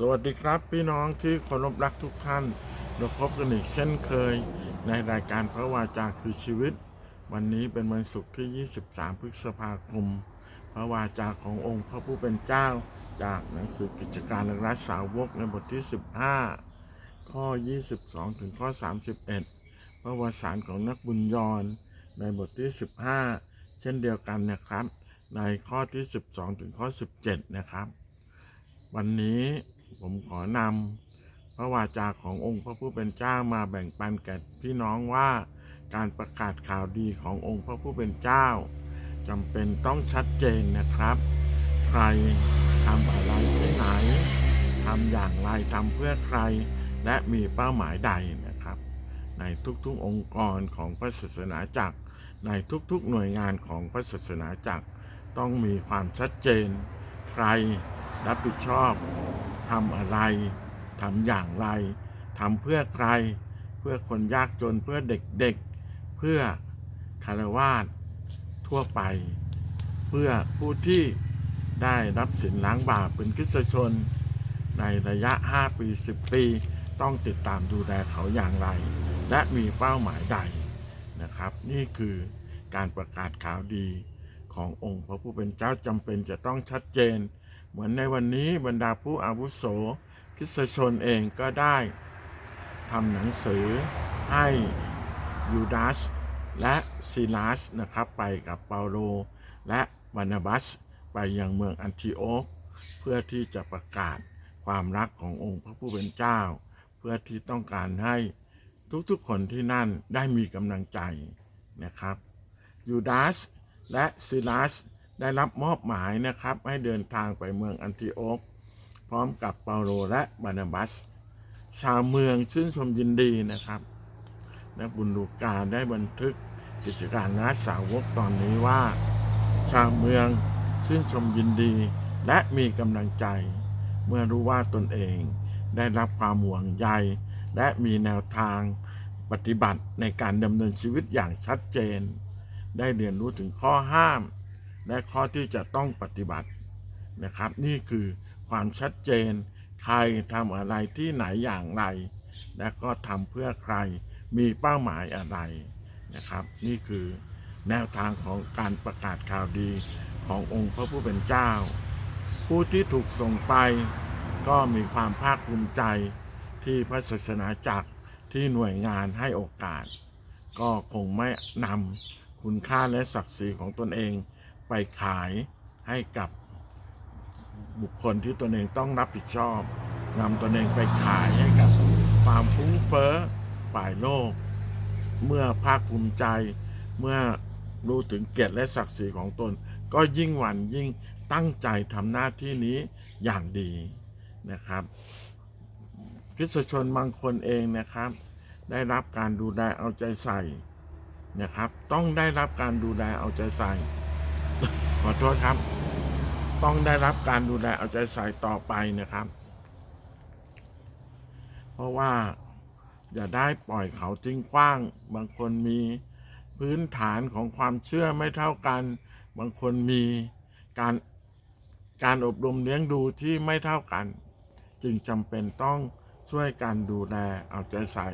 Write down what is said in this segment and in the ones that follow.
สวัสดีครับพี่น้องที่เคารพรักทุกท่านเราพบกันอีกเช่นเคย ในรายการพระวาจาคือชีวิต วันนี้เป็นวันศุกร์ที่ 23 พฤษภาคม พระวาจาขององค์พระผู้เป็นเจ้า จากหนังสือกิจการรัฐสาวกในบทที่ 15 ข้อ 22 ถึงข้อ 31 พระวสารของนักบุญยอนในบทที่ 15 เช่นเดียวกันนะครับ ในข้อที่ 12 ถึงข้อ 17 นะครับ วันนี้ ผมขอนำพระวาจาขององค์พระผู้เป็นเจ้ามาแบ่งปันแก่พี่น้องว่า การประกาศข่าวดีขององค์พระผู้เป็นเจ้าจำเป็นต้องชัดเจนนะครับ ใครทำอะไรที่ไหนทำอย่างไรทำเพื่อใคร และมีเป้าหมายใดนะครับ ในทุกๆองค์กรของพระศาสนาจักร ในทุกๆหน่วยงานของพระศาสนาจักร ต้องมีความชัดเจน ใครรับผิดชอบ ทำอะไรทำอย่างไรทำเพื่อใคร เพื่อคนยากจนเพื่อเด็กๆ เพื่อคารวาสทั่วไป เพื่อผู้ที่ได้รับสินล้างบาปเป็นคริสชน ในระยะ 5 ปี 10 ปี ต้องติดตามดูแลเขาอย่างไร และมีเป้าหมายใดนะครับ นี่คือการประกาศข่าวดีขององค์พระผู้เป็นเจ้าจำเป็นจะต้องชัดเจน เหมือนในวันนี้บรรดาผู้อาวุโสคริสชนเองก็ได้ทำหนังสือให้ยูดาสและซิลาสนะครับไปกับเปาโลและบานาบัสไปยังเมืองอันทิโอกเพื่อที่จะประกาศความรักขององค์พระผู้เป็นเจ้า เพื่อที่ต้องการให้ทุกๆคนที่นั่นได้มีกำลังใจนะครับยูดาสและซิลาส ได้รับมอบหมายนะครับ ให้เดินทางไปเมืองอันทิโอกพร้อมกับเปาโลและบานาบัส ชาวเมืองชื่นชมยินดีนะครับและบุญลูกาได้บันทึกกิจการนาสาวกตอนนี้ว่า ชาวเมืองชื่นชมยินดี และมีกำลังใจ เมื่อรู้ว่าตนเอง ได้รับความห่วงใย และมีแนวทางปฏิบัติในการดำเนินชีวิตอย่างชัดเจน ได้เรียนรู้ถึงข้อห้าม และข้อที่จะต้องปฏิบัตินะครับ นี่คือความชัดเจน ใครทำอะไรที่ไหนอย่างไร และก็ทำเพื่อใครมีเป้าหมายอะไรนะครับ นี่คือแนวทางของการประกาศข่าวดีขององค์พระผู้เป็นเจ้า ผู้ที่ถูกส่งไปก็มีความภาคภูมิใจที่พระศาสนาจักรที่หน่วยงานให้โอกาส ก็คงไม่นำคุณค่าและศักดิ์ศรีของตนเอง ไปขายให้กับบุคคลที่ตนเองต้องรับผิดชอบนำตนเองไปขายให้กับความฟุ้งเฟ้อฝ่ายโลก เมื่อภาคภูมิใจ เมื่อรู้ถึงเกียรติและศักดิ์ศรีของตน ก็ยิ่งหวันยิ่งตั้งใจทำหน้าที่นี้อย่างดีนะครับคริสชนบางคนเองนะครับ ได้รับการดูแลเอาใจใส่นะครับ ต้องได้รับการดูแลเอาใจใส่ ขอโทษครับ ต้องได้รับการดูแลเอาใจใส่ต่อไปนะครับ เพราะว่า อย่าได้ปล่อยเขาทิ้งขว้าง บางคนมีพื้นฐานของความเชื่อไม่เท่ากัน บางคนมีการการอบรมเลี้ยงดูที่ไม่เท่ากัน จึงจำเป็นต้องช่วยกันดูแลเอาใจใส่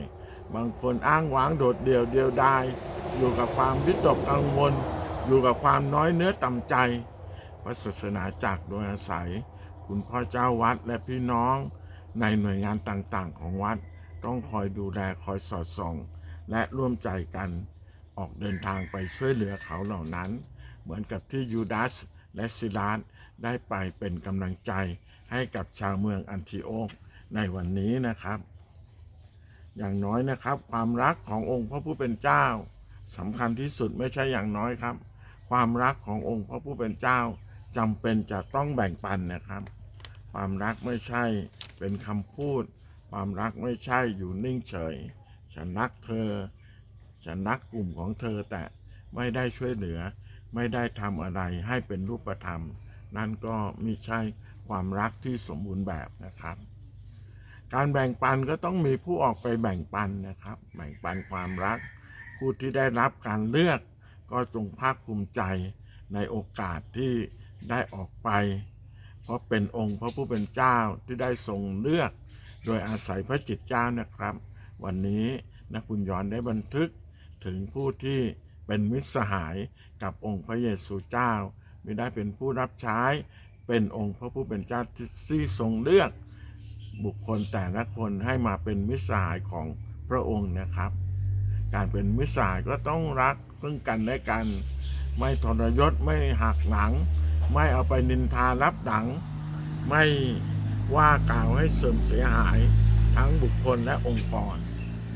บางคนอ้างว้างโดดเดี่ยวเดียวดายอยู่กับความวิตกกังวล อยู่กับความน้อยเนื้อต่ำใจพระศาสนาจักรโดยอาศัย คุณพ่อเจ้าวัดและพี่น้องในหน่วยงานต่างๆ ของวัดต้องคอยดูแลคอยสอดส่อง และร่วมใจกันออกเดินทางไปช่วยเหลือเขาเหล่านั้น เหมือนกับที่ยูดาสและซิลาสได้ไปเป็นกำลังใจให้กับชาวเมืองอันทิโอกในวันนี้นะครับ อย่างน้อยนะครับ ความรักขององค์พระผู้เป็นเจ้าสำคัญที่สุดไม่ใช่อย่างน้อยครับ ความรักขององค์พระผู้เป็นเจ้าจำเป็นจะต้องแบ่งปันนะครับ ความรักไม่ใช่เป็นคำพูด ความรักไม่ใช่อยู่นิ่งเฉย ฉันรักเธอ ฉันรักกลุ่มของเธอแต่ไม่ได้ช่วยเหลือ ไม่ได้ทำอะไรให้เป็นรูปธรรม นั่นก็ไม่ใช่ความรักที่สมบูรณ์แบบนะครับ การแบ่งปันก็ต้องมีผู้ออกไปแบ่งปันนะครับ แบ่งปันความรัก ผู้ที่ได้รับการเลือก ก็จงภาคภูมิใจในโอกาสที่ได้ออกไป เพราะเป็นองค์พระผู้เป็นเจ้าที่ได้ทรงเลือก โดยอาศัยพระจิตเจ้านะครับ วันนี้นักบุญย้อนได้บันทึกถึงผู้ที่เป็นมิตรสหายกับองค์พระเยซูเจ้า ไม่ได้เป็นผู้รับใช้ เป็นองค์พระผู้เป็นเจ้าที่ทรงเลือก บุคคลแต่ละคนให้มาเป็นมิตรสหายของพระองค์นะครับ การเป็นมิตรสหายก็ต้องรัก ซึ่งกันและกัน ไม่ทรยศไม่หักหลัง ไม่เอาไปนินทารับหลัง ไม่ว่ากล่าวให้เสื่อมเสียหายทั้งบุคคลและองค์กร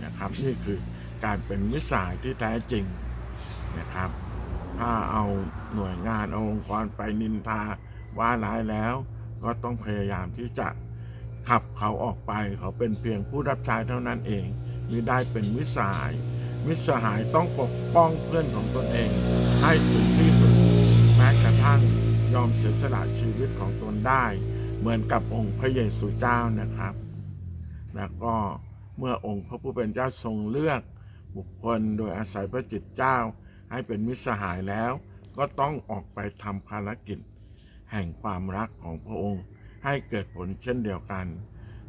นะครับนี่คือการเป็นมิสหายที่แท้จริงนะครับ ถ้าเอาหน่วยงานเอาองค์กรไปนินทาว่าร้ายแล้ว ก็ต้องพยายามที่จะขับเขาออกไปเขาเป็นเพียงผู้รับใช้เท่านั้นเองมิได้เป็นมิสหาย มิตรสหายต้องปกป้องเพื่อนของตนเอง ให้ถึงที่สุดแม้กระทั่งยอมเสียสละชีวิตของตนได้ เหมือนกับองค์พระเยซูเจ้านะครับ แล้วก็เมื่อองค์พระผู้เป็นเจ้าทรงเลือกบุคคลโดยอาศัยพระจิตเจ้า ให้เป็นมิตรสหายแล้ว ก็ต้องออกไปทำภารกิจ แห่งความรักของพระองค์ ให้เกิดผลเช่นเดียวกัน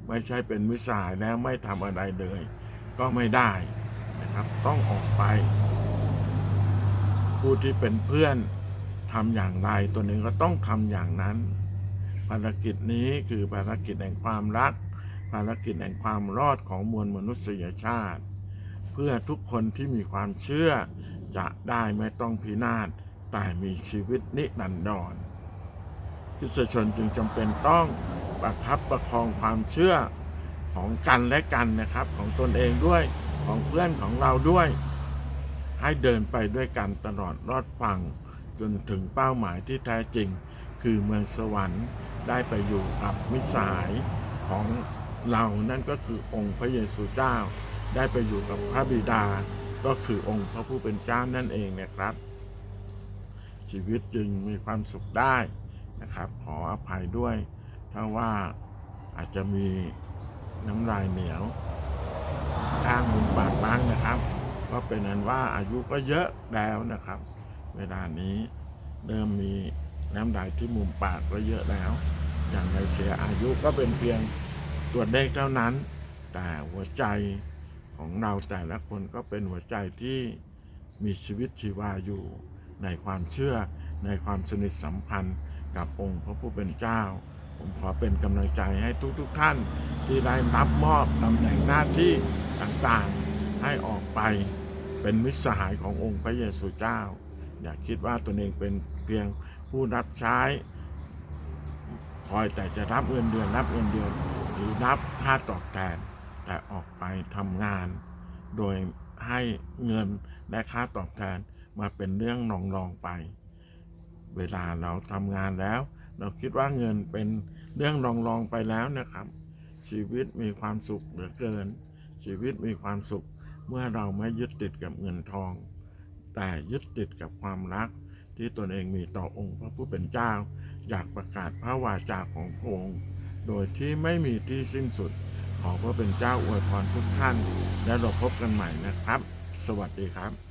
ไม่ใช่เป็นมิตรสหายแล้วไม่ทำอะไรเลย ก็ไม่ได้ นะครับ ต้องออกไป ผู้ที่เป็นเพื่อนทำอย่างไรตัวเองก็ต้องทำอย่างนั้น ภารกิจนี้คือภารกิจแห่งความรัก ภารกิจแห่งความรอดของมวลมนุษยชาติ เพื่อทุกคนที่มีความเชื่อ จะได้ไม่ต้องพินาศแต่มีชีวิตนิรันดรคริสชนจึงจำเป็นต้องประคับประคองความเชื่อของกันและกันนะครับของตนเองด้วย ของเพื่อนของเราด้วย ให้เดินไปด้วยกันตลอดรอดฟัง จนถึงเป้าหมายที่แท้จริง คือเมืองสวรรค์ได้ไปอยู่กับมิสายของเรานั่นก็คือองค์พระเยซูเจ้า ได้ไปอยู่กับพระบิดา ก็คือองค์พระผู้เป็นเจ้านั่นเองนะครับ ชีวิตจึงมีความสุขได้นะครับ ขออภัยด้วย ถ้าว่าอาจจะมีน้ำลายเหนียว ข้างมุมปากบ้างนะครับ ก็เป็นนั้นว่าอายุก็เยอะแล้วนะครับ เวลานี้เริ่มมีน้ำลายที่มุมปากก็เยอะแล้ว อย่างในเสียอายุก็เป็นเพียงตัวเลขเท่านั้น แต่หัวใจของเราแต่ละคนก็เป็นหัวใจที่มีชีวิตชีวาอยู่ ในความเชื่อในความสนิทสัมพันธ์กับองค์พระผู้เป็นเจ้า ผมขอเป็นกำลังใจให้ทุกๆทท่าน ที่ได้รับมอบตำแหน่งหน้าที่ต่างๆ ให้ออกไปเป็นมิตรสหายขององค์พระเยซูเจ้า อย่าคิดว่าตนเองเป็นเพียงผู้รับใช้ คอยแต่จะรับเงินเดือนรับเงินเดือนหรือรับค่าตอบแทนแต่ออกไปทำงาน โดยให้เงินและค่าตอบแทนมาเป็นเรื่องนองรองไป เวลาเราทำงานแล้ว เราคิดว่าเงินเป็นเรื่องรองรองไปแล้วนะครับ ชีวิตมีความสุขเหลือเกิน ชีวิตมีความสุขเมื่อเราไม่ยึดติดกับเงินทอง แต่ยึดติดกับความรัก ที่ตนเองมีต่อองค์พระผู้เป็นเจ้า อยากประกาศพระวาจาของพระองค์ โดยที่ไม่มีที่สิ้นสุด ขอพระเป็นเจ้าอวยพรทุกท่าน และเราพบกันใหม่นะครับ สวัสดีครับ